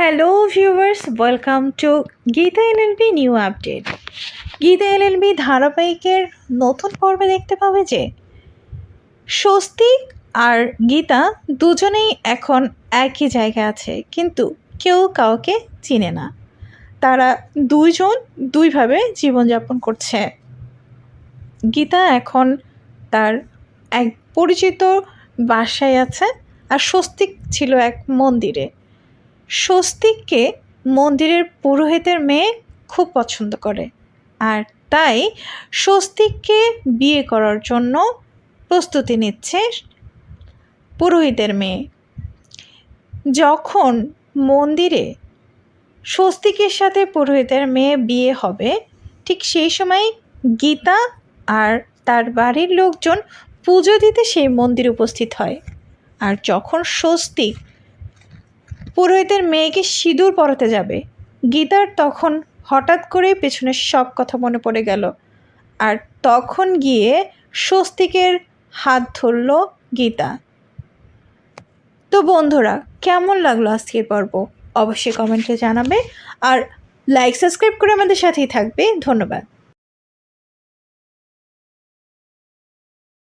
Hello viewers welcome to Geeta LLB new update Geeta LLB ধারাবাহিকের নতুন পর্বে দেখতে পাবে যে স্বস্তিক আর গীতা দুজনেই এখন একই জায়গায় আছে, কিন্তু কেউ কাউকে চিনে না। তারা দুইজন দুইভাবে জীবনযাপন করছে। গীতা এখন তার এক পরিচিত বাসায় আছে আর স্বস্তিক ছিল এক মন্দিরে। স্বস্তিককে মন্দিরের পুরোহিতের মেয়ে খুব পছন্দ করে। আর তাই স্বস্তিককে বিয়ে করার জন্য প্রস্তুতি নিচ্ছে পুরোহিতের মেয়ে। যখন মন্দিরে স্বস্তিকের সাথে পুরোহিতের মেয়ে বিয়ে হবে, ঠিক সেই সময় গীতা আর তার বাড়ির লোকজন পুজো দিতে সেই মন্দির উপস্থিত হয়। আর যখন স্বস্তিক পুরোহিতের মেয়েকে সিঁদুর পরাতে যাবে। গীতার তখন হঠাৎ করে পেছনের সব কথা মনে পড়ে গেল। আর তখন গিয়ে স্বস্তিকের হাত ধরল গীতা। তো বন্ধুরা, কেমন লাগল আজকের পর্ব? অবশ্যই কমেন্টে জানাবে। আর লাইক সাবস্ক্রাইব করে আমাদের সাথেই থাকবে। ধন্যবাদ।